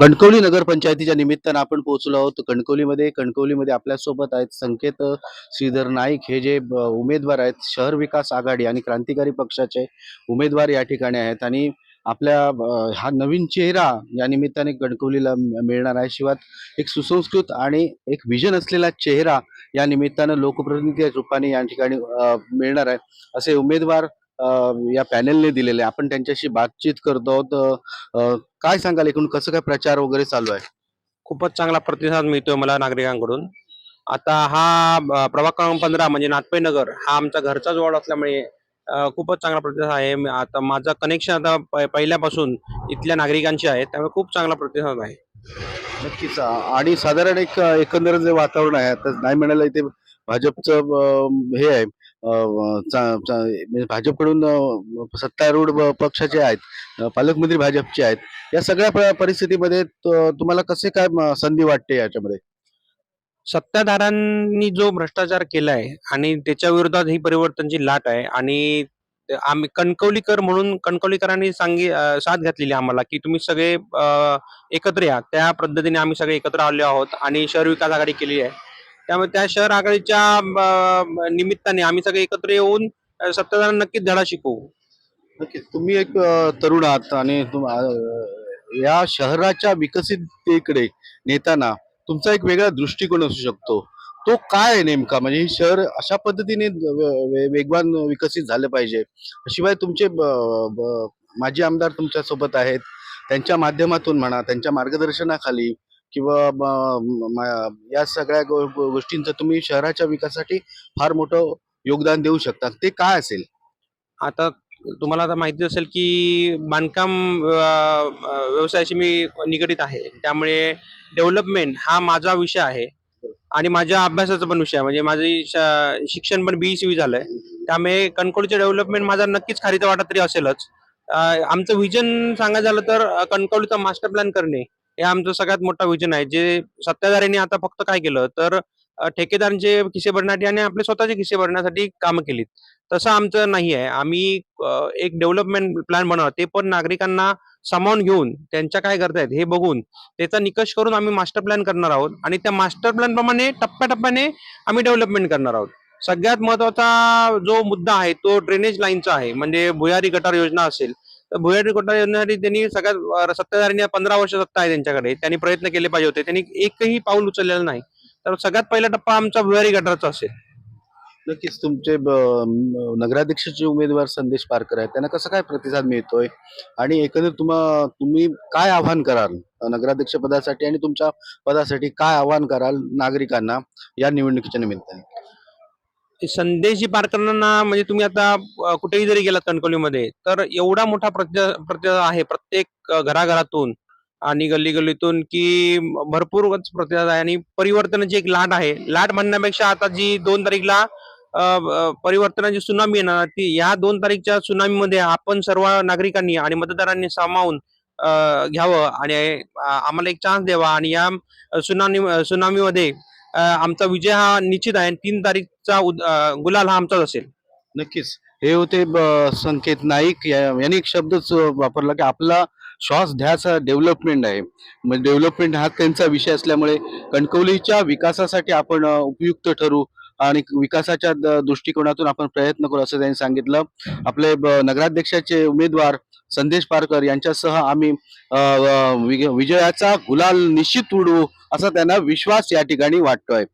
कणकवली नगरपंचायतीच्या निमित्तानं आपण पोहोचलो आहोत. कणकवलीमध्ये कणकवलीमध्ये आपल्यासोबत आहेत संकेत श्रीधर नाईक. हे जे ब- उमेदवार आहेत शहर विकास आघाडी आणि क्रांतिकारी पक्षाचे उमेदवार या ठिकाणी आहेत. आणि आपल्या हा नवीन चेहरा या निमित्ताने कणकवलीला मिळणार आहे. शिवाय एक सुसंस्कृत आणि एक विजन असलेला चेहरा या निमित्तानं लोकप्रतिनिधी रूपाने या ठिकाणी मिळणार आहे. असे उमेदवार या पॅनलने दिलेले. आपण त्यांच्याशी बातचीत करतो आहोत. काय सांगाल? एकूण कसं काय प्रचार वगैरे चालू आहे? खूपच चांगला प्रतिसाद मिळतोय मला नागरिकांकडून. आता हा प्रभाग क्रमांक पंधरा म्हणजे नाथपै नगर हा आमचा घरचाच वॉर्ड असल्यामुळे खूपच चांगला प्रतिसाद आहे. आता माझं कनेक्शन आता पहिल्यापासून इथल्या नागरिकांशी आहे त्यामुळे खूप चांगला प्रतिसाद आहे. नक्कीच. आणि साधारण एक एकंदर जे वातावरण आहे आता नाही म्हणायला इथे भाजपचं हे आहे. म्हणजे भाजपकडून सत्तारूढ पक्षाचे आहेत पालकमंत्री भाजपचे आहेत या सगळ्या परिस्थितीमध्ये तुम्हाला कसे काय संधी वाटते याच्यामध्ये? सत्ताधारांनी जो भ्रष्टाचार केलाय आणि त्याच्या विरोधात ही परिवर्तनची लाट आहे आणि आम्ही कणकवलीकर म्हणून कणकवलीकरांनी सांगी साथ घातलेली आम्हाला की तुम्ही सगळे एकत्र या. त्या पद्धतीने आम्ही सगळे एकत्र आले आहोत आणि शहर विकास आघाडी केली आहे. त्यामुळे त्या शहर आघाडीच्या निमित्ताने आम्ही सगळे एकत्र येऊन अ, सत्ताधाऱ्यांना नक्कीच धडा शिकवू. नक्कीच. तुम्ही एक तरुण आहात आणि या शहराच्या विकसिततेकडे नेताना तुमचा एक वेगळा दृष्टिकोन असू शकतो. तो काय आहे नेमका? म्हणजे हे शहर अशा पद्धतीने वेगवान विकसित झालं पाहिजे. शिवाय तुमचे ब- माजी आमदार तुमच्यासोबत आहेत. त्यांच्या माध्यमातून म्हणा त्यांच्या मार्गदर्शनाखाली किंवा या सगळ्या गोष्टींचं तुम्ही शहराच्या विकासासाठी फार मोठं योगदान देऊ शकता. ते काय असेल? आता तुम्हाला आता माहिती असेल की बांधकाम व्यवसायाशी मी निगडीत आहे. त्यामुळे डेव्हलपमेंट हा माझा विषय आहे. आणि माझ्या अभ्यासाचा पण विषय आहे. म्हणजे माझे शिक्षण पण बी सी झालंय. त्यामुळे कणकोडचे डेव्हलपमेंट माझा नक्कीच खारीचा वाटा तरी असेलच. आमचं विजन सांगायचं झालं तर अ, कणकवलीचा मास्टर प्लॅन करणे. हे आमचं सगळ्यात मोठा विजन आहे. जे सत्ताधाऱ्यांनी आता फक्त काय केलं? तर ठेकेदारांचे खिसे भरण्यासाठी आणि आपले स्वतःचे खिसे भरण्यासाठी कामं केलीत. तसं आमचं नाही आहे. आम्ही एक डेव्हलपमेंट प्लॅन बनवणार ते पण नागरिकांना सामावून घेऊन त्यांच्या काय करतायत हे बघून त्याचा निकष करून आम्ही मास्टर प्लॅन करणार आहोत. आणि त्या मास्टर प्लॅन प्रमाणे टप्प्याटप्प्याने आम्ही डेव्हलपमेंट करणार आहोत. सगळ्यात महत्त्वाचा जो मुद्दा आहे तो ड्रेनेज लाईनचा आहे. म्हणजे भुयारी गटार योजना असेल भुयारी कोटा योजनेसाठी त्यांनी सगळ्यात सत्ताधारी पंधरा वर्ष सत्ता आहे त्यांच्याकडे. त्यांनी प्रयत्न केले पाहिजे होते. त्यांनी एकही पाऊल उचललेलं नाही. तर सगळ्यात पहिला टप्पा आमचा भुयारी गटाराचा असेल. नक्कीच तुमचे नगराध्यक्षाचे उमेदवार संदेश पारकर आहेत. त्यांना कसं काय प्रतिसाद मिळतोय? आणि एकंदर तुम्हा तुम्ही काय आव्हान कराल नगराध्यक्ष पदासाठी? आणि तुमच्या पदासाठी काय आव्हान कराल नागरिकांना या निवडणुकीच्या निमित्ताने? संदेश पारकरांना म्हणजे तुम्ही आता कुठेही जरी गेलात कणकवलीमध्ये तर एवढा मोठा प्रत्य प्रत्य आहे प्रत्येक घराघरातून आणि गल्ली गल्लीतून की भरपूर प्रतिसाद आहे आणि परिवर्तनाची एक लाट आहे. लाट म्हणण्यापेक्षा आता जी दोन तारीखला परिवर्तनाची सुनामी येणार ती या दोन तारीखच्या सुनामीमध्ये आपण सर्व नागरिकांनी आणि मतदारांनी सामावून घ्यावं आणि आम्हाला एक चान्स द्यावा आणि या सुनामी सुनामीमध्ये आमचा विजय हा निश्चित आहे. तीन तारीखचा उद- गुलाल हा आमचाच असेल. नक्कीच. हे होते संकेत नाईक. यांनी एक शब्दच वापरला की आपला श्वास ध्यासा डेव्हलपमेंट आहे. म्हणजे डेव्हलपमेंट हा त्यांचा विषय असल्यामुळे कणकवलीच्या विकासासाठी आपण उपयुक्त ठरू. आणि विकासाच्या दृष्टिकोनातून आपण प्रयत्न करू असं त्यांनी सांगितलं. आपले नगराध्यक्षाचे उमेदवार संदेश पारकर यांच्यासह आम्ही विजयाचा गुलाल निश्चित उडवू असा त्यांना विश्वास या ठिकाणी वाटतोय.